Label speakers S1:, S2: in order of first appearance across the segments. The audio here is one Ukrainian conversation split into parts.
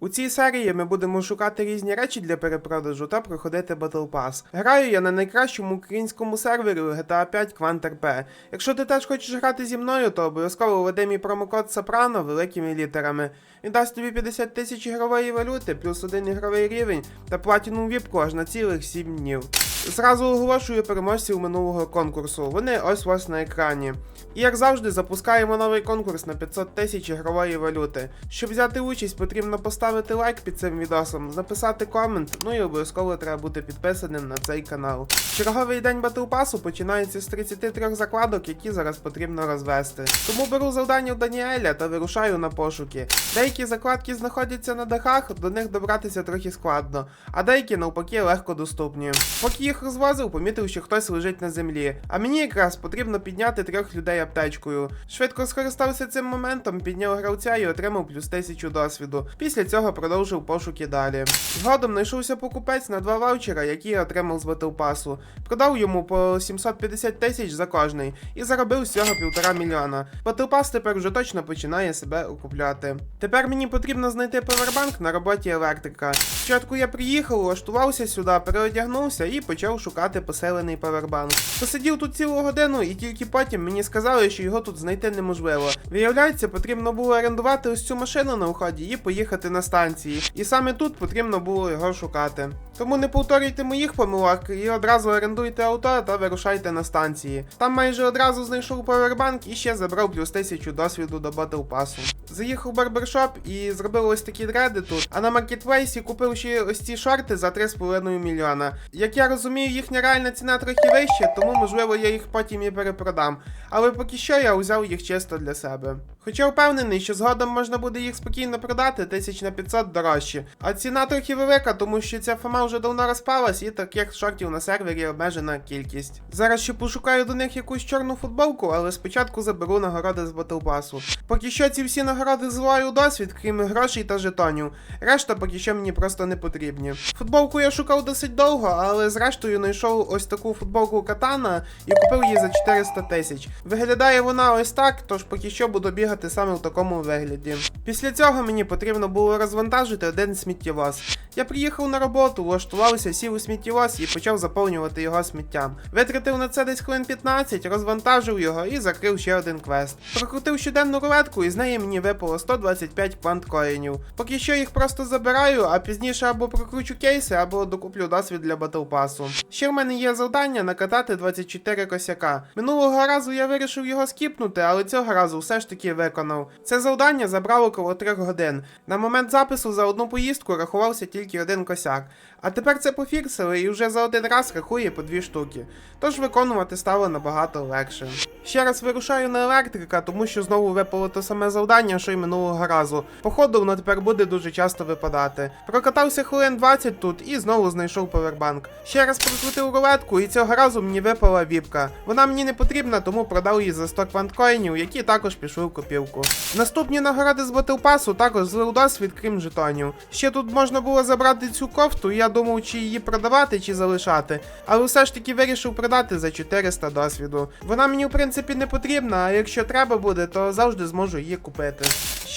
S1: У цій серії ми будемо шукати різні речі для перепродажу та проходити Battle Pass. Граю я на найкращому українському сервері GTA 5 QuantRP. Якщо ти теж хочеш грати зі мною, то обов'язково введи мій промокод Сопрано великими літерами. Він дасть тобі 50 тисяч ігрової валюти, плюс один ігровий рівень та платіну віпку аж на цілих 7 днів. Зразу оголошую переможців минулого конкурсу. Вони ось вас на екрані. І як завжди, запускаємо новий конкурс на 500 тисяч ігрової валюти. Щоб взяти участь, потрібно поставити лайк під цим відосом, написати комент, ну і обов'язково треба бути підписаним на цей канал. Черговий день Pass починається з 33 закладок, які зараз потрібно розвести. Тому беру завдання у Даніеля та вирушаю на пошуки. Деякі закладки знаходяться на дахах, до них добратися трохи складно, а деякі навпаки легко доступні. Поки їх розвозив, помітив, що хтось лежить на землі. А мені якраз потрібно підняти трьох людей аптечкою. Швидко скористався цим моментом, підняв гравця і отримав плюс 1000 досвіду. Після цього продовжив пошуки далі. Згодом знайшовся покупець на два ваучера, які я отримав з Pass. Продав йому по 750 тисяч за кожний і заробив з цього півтора мільйона. Pass тепер вже точно починає себе окупляти. Тепер мені потрібно знайти павербанк на роботі електрика. Спочатку я приїхав, влаштувався сюди, переодягнувся і почав шукати поселений павербанк. Посидів тут цілу годину, і тільки потім мені сказали, що його тут знайти неможливо. Виявляється, потрібно було орендувати ось цю машину на вході і поїхати на станції. І саме тут потрібно було його шукати. Тому не повторюйте моїх помилок і одразу орендуйте авто та вирушайте на станції. Там майже одразу знайшов павербанк і ще забрав плюс 1000 досвіду до Battle Пасу. Заїхав в барбершоп і зробив ось такі дреди тут. А на маркетплейсі купив ще ось ці шорти за 3,5 мільйона. Як я розумію, їхня реальна ціна трохи вища, тому можливо я їх потім і перепродам. Але поки що я взяв їх чисто для себе. Хоча впевнений, що згодом можна буде їх спокійно продати тисяч на 500 дорожче. А ціна трохи велика, тому що ця фама вже давно розпалась і таких шортів на сервері обмежена кількість. Зараз ще пошукаю до них якусь чорну футболку, але спочатку заберу нагороди з Pass. Поки що ці всі нагороди зливаю досвід, крім грошей та жетонів. Решта поки що мені просто не потрібні. Футболку я шукав досить довго, але зрештою знайшов ось таку футболку катана і купив її за 400 тисяч. Виглядає вона ось так, тож поки що буду бігати саме в такому вигляді. Після цього мені потрібно було розвантажити один сміттєвоз. Я приїхав на роботу, влаштувався, сів у сміттєвоз і почав заповнювати його сміттям. Витратив на це десь хвилин 15, розвантажив його і закрив ще один квест. Прокрутив щоденну рулетку і з неї мені випало 125 квант-коїнів. Поки що їх просто забираю, а пізніше або прокручу кейси, або докуплю досвід для батл пасу. Ще в мене є завдання накатати 24 косяка. Минулого разу я вирішив його скіпнути, але цього разу все ж таки виконав. Це завдання забрало коло 3 годин. На момент запису за одну поїздку рахувався тільки один косяк. А тепер це пофіксили і вже за один раз рахує по дві штуки. Тож виконувати стало набагато легше. Ще раз вирушаю на електрика, тому що знову випало те саме завдання, що й минулого разу. Походу, воно тепер буде дуже часто випадати. Прокатався хвилин 20 тут і знову знайшов повербанк. Ще раз прокрутив рулетку, і цього разу мені випала віпка. Вона мені не потрібна, тому продав її за 100 кванткоїнів, які також пішли в копілку. Наступні нагороди з Pass також злив досвід, крім жетонів. Ще тут можна було забрати цю кофту, і я думав, чи її продавати, чи залишати. Але все ж таки вирішив продати за 400 досвіду. Вона мені в принципі не потрібна, а якщо треба буде, то завжди зможу її купити.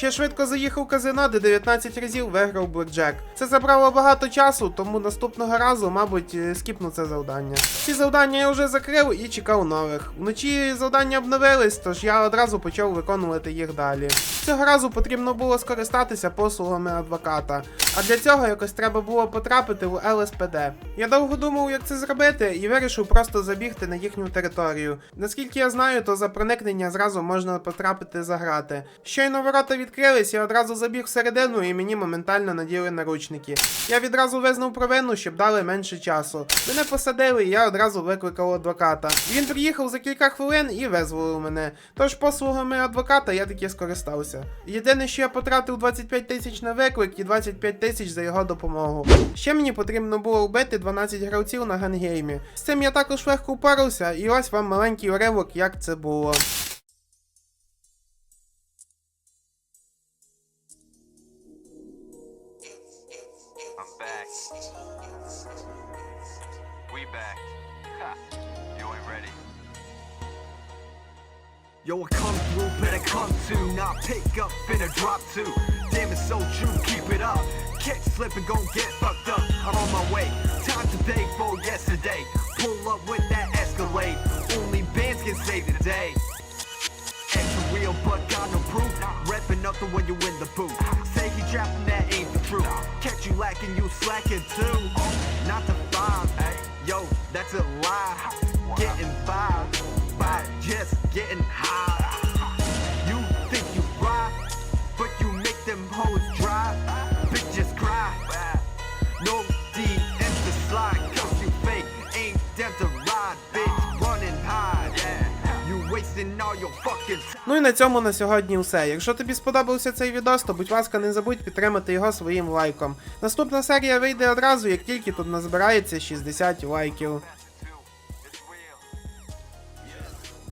S1: Ще швидко заїхав казино, де 19 разів виграв Блекджек. Це забрало багато часу, тому наступного разу, мабуть, е, скіпну це завдання. Ці завдання я вже закрив і чекав нових. Вночі завдання обновились, тож я одразу почав виконувати їх далі. Цього разу потрібно було скористатися послугами адвоката, а для цього якось треба було потрапити в ЛСПД. Я довго думав, як це зробити, і вирішив просто забігти на їхню територію. Наскільки я знаю, то за проникнення зразу можна потрапити за грати. Щойно ворота відкрились, я одразу забіг всередину і мені моментально наділи наручники. Я відразу визнав провину, щоб дали менше часу. Мене посадили, і я одразу викликав адвоката. Він приїхав за кілька хвилин і визволив мене. Тож послугами адвоката я таки скористався. Єдине, що я потратив 25 тисяч на виклик і 25 тисяч за його допомогу. Ще мені потрібно було вбити 12 гравців на гангеймі. З цим я також легко впорався, і ось вам маленький уривок, як це було.
S2: We back. Ha. You ain't ready.
S3: Yo, I come through, better come to. Now pick up in a drop two.
S2: Damn, it's so true, keep it up. Catch slipping, gon' get fucked up. I'm on my way. Time to pay for yesterday. Pull up with that Escalade. Only bands can save the day. Extra real, but got no proof. Reppin' up the when you in the booth. Say he trapping, that ain't the truth. Catch you lacking, you slacking too. Not the five. Yo, that's a lie. Getting by by just getting high. You think you fly, but you make them hoes dry. Bitches cry. No DMs to slide, cause you fake. Ain't down to ride, bitch. Running high. You wasting all your fucking.
S1: Ну і на цьому на сьогодні все. Якщо тобі сподобався цей відос, то будь ласка, не забудь підтримати його своїм лайком. Наступна серія вийде одразу, як тільки тут назбирається 60 лайків.